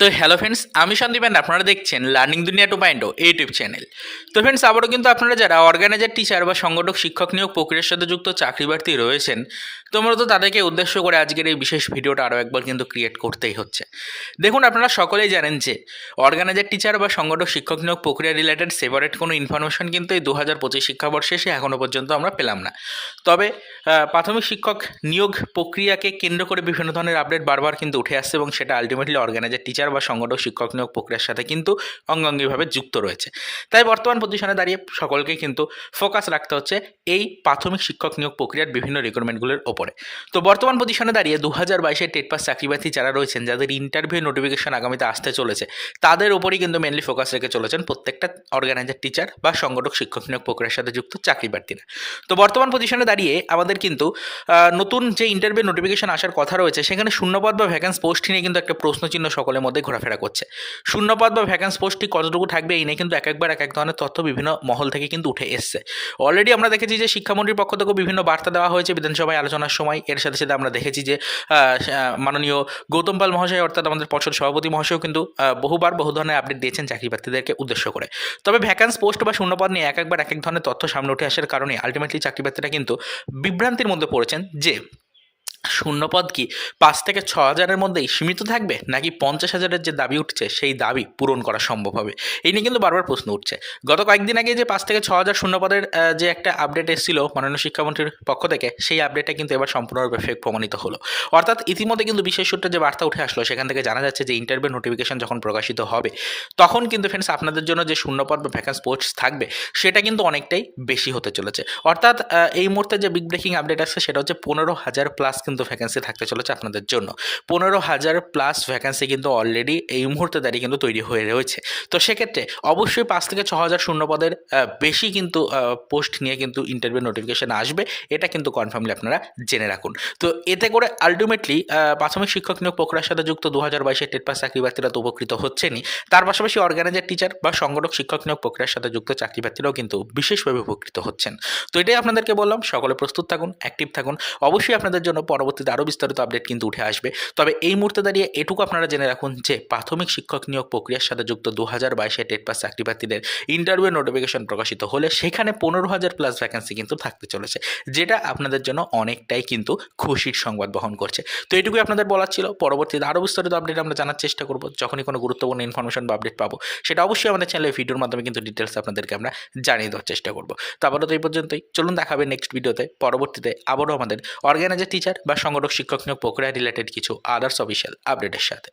তো hello friends আমি Sandeep and আপনারা দেখছেন learning Duniya two point YouTube channel তো ফ্রেন্ডস আবারও কিন্তু আপনারা যারা অর্গানাইজার টিচার বা সংগঠক, শিক্ষক নিয়োগ প্রক্রিয়ার সাথে যুক্ত চাকরি প্রার্থী রয়েছেন তো মূলত তাদেরকে উদ্দেশ্য করে আজকের এই বিশেষ ভিডিওটা আরও একবার কিন্তু ক্রিয়েট করতেই হচ্ছে। দেখুন, আপনারা সকলেই জানেন যে অর্গানাইজার টিচার বা সংগঠক, শিক্ষক নিয়োগ প্রক্রিয়া রিলেটেড সেপারেট কোনো ইনফরমেশন কিন্তু এই দু হাজার পঁচিশ শিক্ষাবর্ষে এসে এখনও পর্যন্ত আমরা পেলাম না। তবে প্রাথমিক শিক্ষক নিয়োগ প্রক্রিয়াকে কেন্দ্র করে বিভিন্ন ধরনের আপডেট বারবার কিন্তু উঠে আসছে এবং সেটা আলটিমেটলি অর্গানাইজার টিচার বা সংগঠক, শিক্ষক নিয়োগ প্রক্রিয়ার সাথে কিন্তু অঙ্গাঙ্গিভাবে যুক্ত রয়েছে। তাই বর্তমান পজিশনে দাঁড়িয়ে সকলকে কিন্তু ফোকাস রাখতে হচ্ছে এই প্রাথমিক শিক্ষক নিয়োগ প্রক্রিয়ার বিভিন্ন রিক্রুটমেন্টগুলোর ওপরে। তো বর্তমান পজিশনে দাঁড়িয়ে দু হাজার বাইশের টেট পাস চাকরিপ্রার্থী যারা রয়েছেন, যাদের ইন্টারভিউ নোটিফিকেশন আগামীতে আসতে চলেছে, তাদের ওপরই কিন্তু মেনলি ফোকাস রেখে চলেছেন প্রত্যেকটা অর্গানাইজার টিচার বা সংগঠক, শিক্ষক নিয়োগ প্রক্রিয়ার সাথে যুক্ত চাকরি প্রার্থীরা তো বর্তমান পজিশনে দাঁড়িয়ে আমাদের কিন্তু নতুন যে ইন্টারভিউ নোটিফিকেশন আসার কথা রয়েছে, সেখানে শূন্যপদ বা ভ্যাকেন্স পোস্ট নিয়ে কিন্তু একটা প্রশ্নচিহ্ন সকলের মধ্যে ঘোরাফেরা করছে। শূন্যপদ বা ভ্যাকেন্স পোস্টটি কতটুকু থাকবে এই নিয়ে কিন্তু এক একবার এক এক ধরনের তথ্য বিভিন্ন মহল থেকে কিন্তু উঠে এসছে। অলরেডি আমরা দেখেছি যে শিক্ষামন্ত্রীর পক্ষ থেকেও বিভিন্ন বার্তা দেওয়া হয়েছে বিধানসভায় আলোচনার সময়। এর সাথে সাথে আমরা দেখেছি যে মাননীয় গৌতম পাল মহাশয় অর্থাৎ আমাদের পর্ষদ সভাপতি মহাশয়ও কিন্তু বহুবার বহু ধরনের আপডেট দিয়েছেন চাকরি প্রার্থীদেরকে উদ্দেশ্য করে। তবে ভ্যাকান্স পোস্ট বা শূন্যপদ নিয়ে এক একবার এক এক ধরনের তথ্য সামনে উঠে আসার কারণে আলটিমেটলি চাকরি প্রার্থীরা কিন্তু বিভ্রান্তির মধ্যে পড়েছেন যে শূন্যপদ কি? পাঁচ থেকে ছ হাজারের মধ্যেই সীমিত থাকবে? নাকি পঞ্চাশ হাজারের যে দাবি উঠছে, সেই দাবি পূরণ করা সম্ভব হবে? এই নিয়ে কিন্তু বারবার প্রশ্ন উঠছে। গত কয়েকদিন আগে যে পাঁচ থেকে ছ হাজার শূন্যপদের যে একটা আপডেট এসেছিল মাননীয় শিক্ষামন্ত্রীর পক্ষ থেকে, সেই আপডেটটা কিন্তু এবার সম্পূর্ণরূপে ফেক প্রমাণিত হলো। অর্থাৎ ইতিমধ্যে কিন্তু বিশেষ সূত্রে যে বার্তা উঠে আসলো, সেখান থেকে জানা যাচ্ছে যে ইন্টারভিউ নোটিফিকেশন যখন প্রকাশিত হবে, তখন কিন্তু ফ্রেন্ডস আপনাদের জন্য যে শূন্যপদ বা ভ্যাকান্স পোস্ট থাকবে, সেটা কিন্তু অনেকটাই বেশি হতে চলেছে। অর্থাৎ এই মুহূর্তে যে বিগ ব্রেকিং আপডেট আসছে, সেটা হচ্ছে পনেরো হাজার প্লাস কিন্তু ভ্যাকান্সি থাকতে চলেছে আপনাদের জন্য। পনেরো হাজার প্লাস ভ্যাকান্সি কিন্তু অলরেডি এই মুহূর্তে দাঁড়িয়ে কিন্তু তৈরি হয়ে রয়েছে। তো সেক্ষেত্রে অবশ্যই পাঁচ থেকে ছ হাজার শূন্য পদের বেশি কিন্তু পোস্ট নিয়ে কিন্তু ইন্টারভিউ নোটিফিকেশান আসবে। এটা কিন্তু কনফার্মলি আপনারা জেনে রাখুন। তো এতে করে আলটিমেটলি প্রাথমিক শিক্ষক নিয়োগ প্রক্রিয়ার সাথে যুক্ত দু হাজার বাইশের টেট পাস চাকরি প্রার্থীরা তো উপকৃত হচ্ছেনই। তার পাশাপাশি অর্গানাইজার টিচার বা সংগঠক, শিক্ষক নিয়োগ প্রক্রিয়ার সাথে যুক্ত চাকরি প্রার্থীরাও কিন্তু বিশেষভাবে উপকৃত হচ্ছেন। তো এটাই আপনাদেরকে বললাম। সকলে প্রস্তুত থাকুন অ্যাক্টিভ থাকুন। অবশ্যই আপনাদের জন্য পরবর্তীতে আরও বিস্তারিত আপডেট কিন্তু উঠে আসবে। তবে এই মুহূর্তে দাঁড়িয়ে এটুকু আপনারা জেনে রাখুন যে প্রাথমিক শিক্ষক নিয়োগ প্রক্রিয়ার সাথে যুক্ত দু হাজার বাইশে টেট পাস চাকরি প্রার্থীদের ইন্টারভিউ নোটিফিকেশন প্রকাশিত হলে সেখানে পনেরো হাজার প্লাস ভ্যাকেন্সি কিন্তু থাকতে চলেছে, যেটা আপনাদের জন্য অনেকটাই কিন্তু খুশির সংবাদ বহন করছে। তো এটুকুই আপনাদের বলার ছিল, পরবর্তীতে আরও বিস্তারিত আপডেট আমরা জানার চেষ্টা করব, যখনই কোনো গুরুত্বপূর্ণ ইনফরমেশন বা আপডেট পাবো, সেটা অবশ্যই আমাদের চ্যানেলে ভিডিওর মাধ্যমে কিন্তু ডিটেলস আপনাদেরকে আমরা জানিয়ে দেওয়ার চেষ্টা করব। তো আপাতত এই পর্যন্তই, চলুন দেখাবে নেক্সট ভিডিওতে পরবর্তীতে আবারও আমাদের অর্গানাইজার টিচার বা সংগঠক শিক্ষক নিয়োগ প্রক্রিয়া রিলেটেড কিছু আদার্স অফিসিয়াল আপডেটের সাথে।